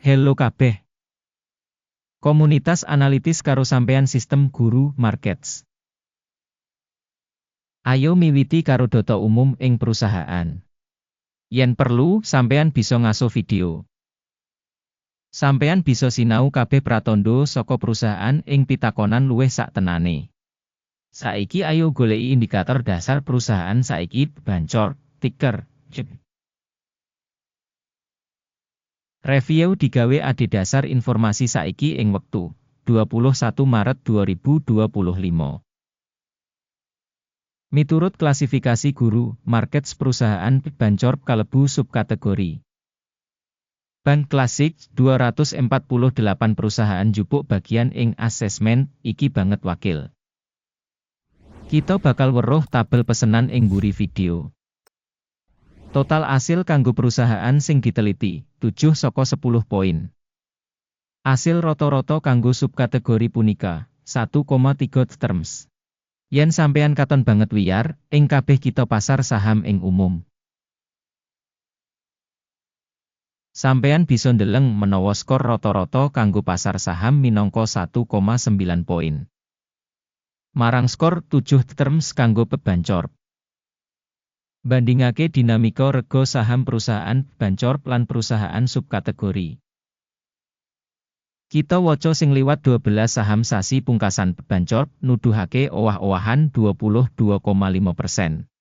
Hello kabeh. Komunitas analitis karo sampean sistem guru markets. Ayo miwiti karo data umum ing perusahaan. Yen perlu, sampean bisa ngaso video. Sampean bisa sinau kabeh pratondo saka perusahaan ing pitakonan luwih sak tenane. Saiki ayo goleki indikator dasar perusahaan saiki bancor, ticker, Review digawe adhedhasar informasi saiki ing wektu 21 Maret 2025. Miturut klasifikasi guru, market perusahaan bancor kalebu subkategori. Bank klasik 248 perusahaan jupuk bagian ing asesmen iki banget wakil. Kita bakal weruh tabel pesenan ing buri video. Total asil kanggo perusahaan sing diteliti, 7 saka 10 poin. Asil roto-roto kanggo subkategori punika, 1,3 terms. Yen sampean katon banget wiyar, ing kabeh kita pasar saham ing umum. Sampean bisa ndeleng menawa skor roto-roto kanggo pasar saham minangka 1,9 poin. Marang skor 7 terms kanggo pebancor. Bandingake dinamika rego saham perusahaan bancor lan perusahaan subkategori. Kita waca sing liwat 12 saham sasi pungkasan bancor nuduhake owah-owahan 22,5 persen.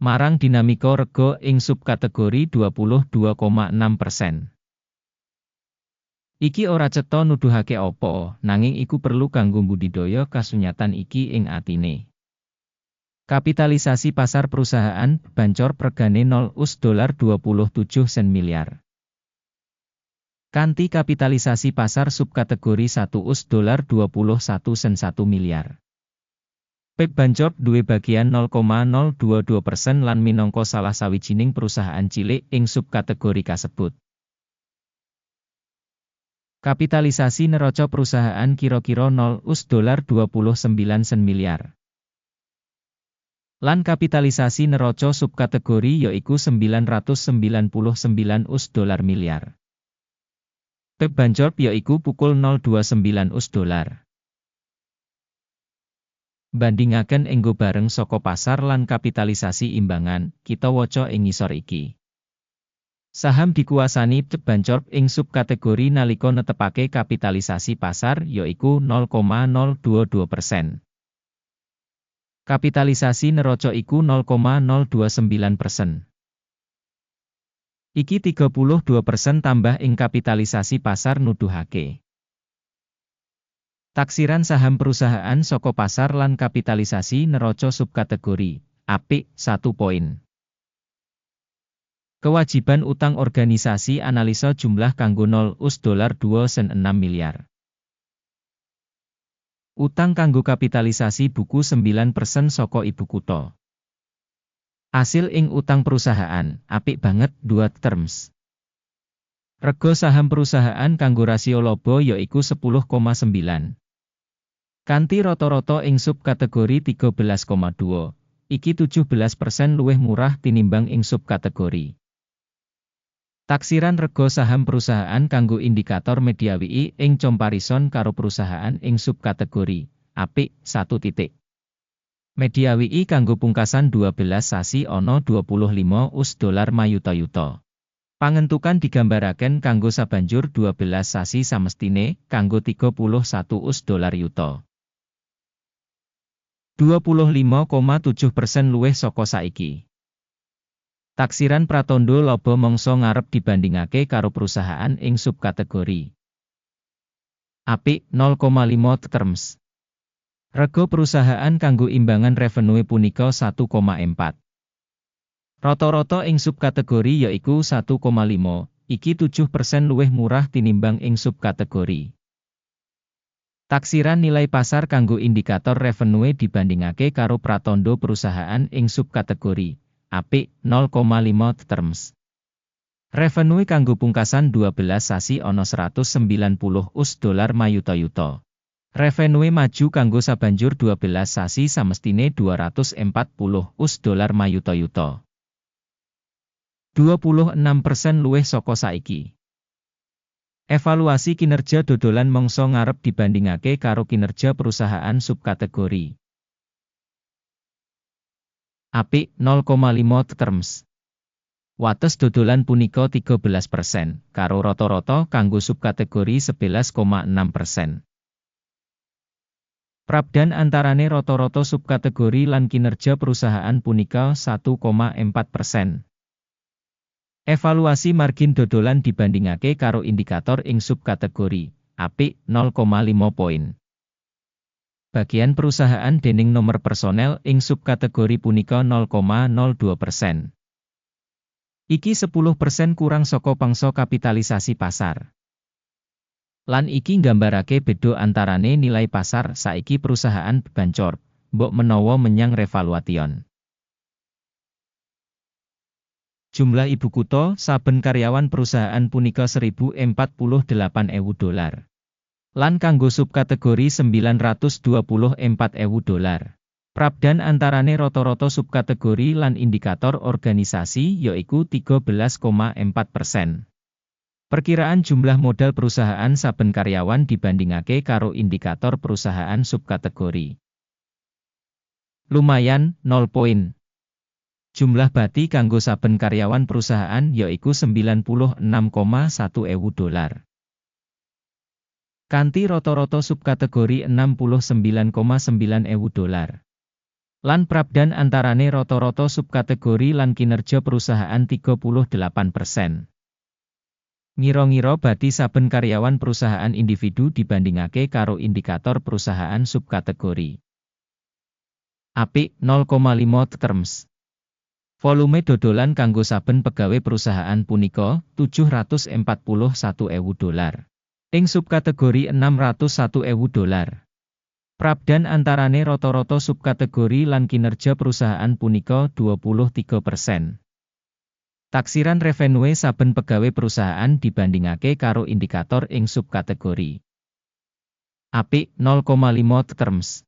Marang dinamika rego ing subkategori 22,6 persen. Iki ora cetha nuduhake opo, nanging iku perlu kanggo budidaya kasunyatan iki ing atine. Kapitalisasi pasar perusahaan bancor pergane 0 US dolar 27 sen miliar. Kanti kapitalisasi pasar subkategori 1 US dolar 21 sen 1 miliar. PEP bancor duwe bagian 0,022 persen lan minangka salah sawijining perusahaan cilik ing subkategori kasebut. Kapitalisasi neraca perusahaan kira-kira 0 US dolar 29 sen miliar. Lan kapitalisasi neraca subkategori yaiku 999 US dolar miliar. Pep Banjorp yaiku pukul 029 US dolar. Bandingaken enggo bareng soko pasar lan kapitalisasi imbangan, kita waca ing ngisor iki. Saham dikuasani Pep Banjorp ing subkategori nalika netepake kapitalisasi pasar yaiku 0,022 persen. Kapitalisasi neraca iku 0,029 persen. Iki 32 persen tambah ing kapitalisasi pasar nuduhake. Taksiran saham perusahaan soko pasar lan kapitalisasi neraca subkategori, apik, 1 poin. Kewajiban utang organisasi analisa jumlah kanggo 0 US dolar 2 sen 6 miliar. Utang kanggo kapitalisasi buku 9% saka ibu kutha. Asil ing utang perusahaan, apik banget, dua terms. Rego saham perusahaan kanggo rasio lobo yaiku 10,9. Kanti roto-roto ing subkategori 13,2, iki 17% luwih murah tinimbang ing subkategori. Taksiran rego saham perusahaan kanggo indikator media WI ing comparison karo perusahaan ing subkategori apik 1 titik. Media WI kanggo pungkasan 12 sasi ono 25 us dolar mayuta-yuta. Pangentukan digambaraken kanggo sabanjur 12 sasi samestine kanggo 31 us dolar yuta. 25,7% luwih saka saiki. Taksiran pratondo lobo mongso ngarep dibandingake karo perusahaan ing subkategori. Apik 0,5 terms. Rego perusahaan kanggo imbangan revenue punika 1,4. Roto-roto ing subkategori yaiku 1,5, iki 7% luwih murah tinimbang ing subkategori. Taksiran nilai pasar kanggo indikator revenue dibandingake karo pratondo perusahaan ing subkategori apik 0,5 terms. Revenue kanggo pungkasan 12 sasi ono 190 us dolar mayuta-yuta. Revenue maju kanggo sabanjur 12 sasi samestine 240 us dolar mayuta-yuta. 26% luwih saka saiki. Evaluasi kinerja dodolan mongso ngarep dibandingake karo kinerja perusahaan subkategori. Apik 0,5 terms. Wates dodolan punika 13%, karo rata-rata kanggo subkategori 11,6%. Prabdan antarane rata-rata subkategori lan kinerja perusahaan punika 1,4%. Evaluasi margin dodolan dibandingake karo indikator ing subkategori, apik 0,5 poin. Bagian perusahaan dening nomor personel ing subkategori punika 0,02 persen. Iki 10% kurang saka pangsa kapitalisasi pasar. Lan iki nggambarake beda antarane nilai pasar saiki perusahaan bancor, mbok menawa menyang revaluation. Jumlah ibu kutha saben karyawan perusahaan punika 1048.000 dolar. Lan kanggo subkategori 924.000 dolar. Prabdan antarane rata-rata subkategori lan indikator organisasi yaiku 13,4 persen. Perkiraan jumlah modal perusahaan saben karyawan dibandingake karo indikator perusahaan subkategori. Lumayan, 0 poin. Jumlah bati kanggo saben karyawan perusahaan yaiku 96,1 ewu dolar. Kanti rata-rata subkategori 69,9 ewu dolar. Lan prabdan antarane roto-roto subkategori lan kinerja perusahaan 38%. Ngiro-ngiro bati saben karyawan perusahaan individu dibandingake karo indikator perusahaan subkategori. Apik 0,5 terms. Volume dodolan kanggo saben pegawai perusahaan punika 741.000 dolar. Ing subkategori 601.000 dolar. Prabdan antarane roto-roto subkategori lan kinerja perusahaan punika 23%. Taksiran revenue saben pegawai perusahaan dibandingake karo indikator ing subkategori. Apik 0,5 terms.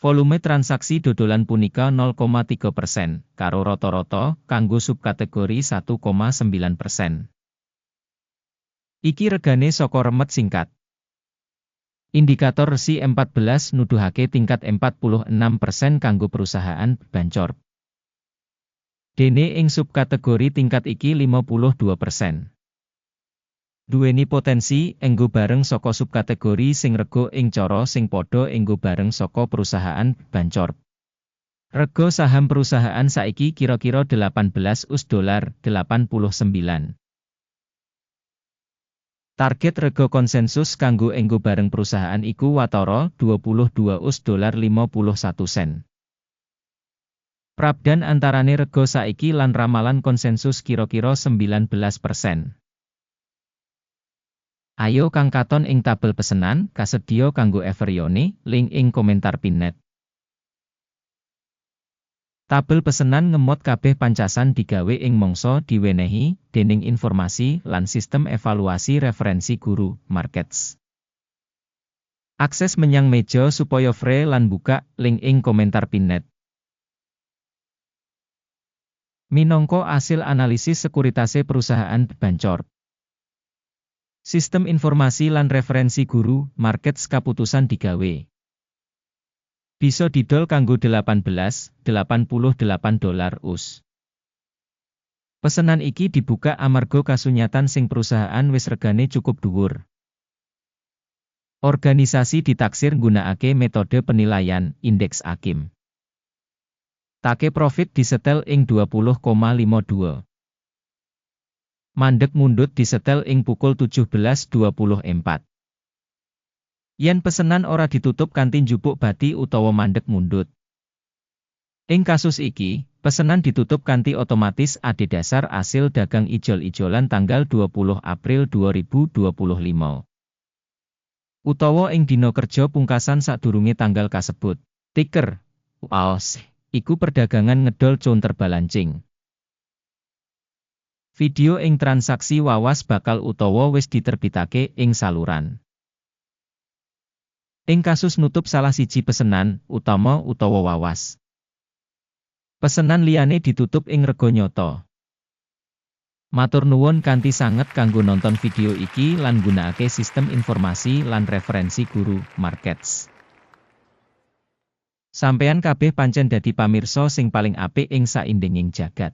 Volume transaksi dodolan punika 0,3 persen, karo roto-roto, kanggo subkategori 1,9 persen. Iki regane soko remet singkat. Indikator resi 14 nuduhake tingkat 46% kanggo perusahaan bancor. Dene ing subkategori tingkat iki 52%. Duweni potensi enggo bareng saka subkategori sing rego ing cara sing padha enggo bareng saka perusahaan bancor. Rego saham perusahaan saiki kira-kira 18 US dolar 89. Target rego konsensus kanggo enggo bareng perusahaan iku watara 22 us dolar 51 sen. Prabdan antarane rego saiki lan ramalan konsensus kira-kira 19 persen. Ayo kang katon ing tabel pesenan, kasedio kanggo Everyone, link ing komentar pinet. Tabel pesenan ngemot kabeh pancasan digawe ing mangsa diwenehi dening informasi lan sistem evaluasi referensi guru markets. Akses menyang meja supaya free lan buka link ing komentar pinet. Minongko asil analisis sekuritase perusahaan bancor. Sistem informasi lan referensi guru markets kaputusan digawe. Bisa didol kanggo 18, 88 dolar US. Pesenan iki dibuka amarga kasunyatan sing perusahaan wis regane cukup dhuwur. Organisasi ditaksir nggunakake metode penilaian indeks Akim. Take profit disetel ing 20,52. Mandek mundut disetel ing pukul 17.24. Yen pesenan ora ditutup kanthi njupuk bati utawa mandek mundut. Ing kasus iki, pesenan ditutup kanthi otomatis ade dasar asil dagang ijol-ijolan tanggal 20 April 2025. Utawa ing dina kerja pungkasan sadurunge tanggal kasebut. Tiker, UAOS, iku perdagangan ngedol counter balancing. Video ing transaksi wawas bakal utawa wis diterbitake ing saluran. Ing kasus nutup salah siji pesenan, utama utawa wawas. Pesenan liyane ditutup ing rego nyoto. Matur nuwun kanthi sanget kanggo nonton video iki lan gunakake sistem informasi lan referensi guru markets. Sampeyan kabeh pancen dadi pamirsa sing paling apik ing saindenging jagat.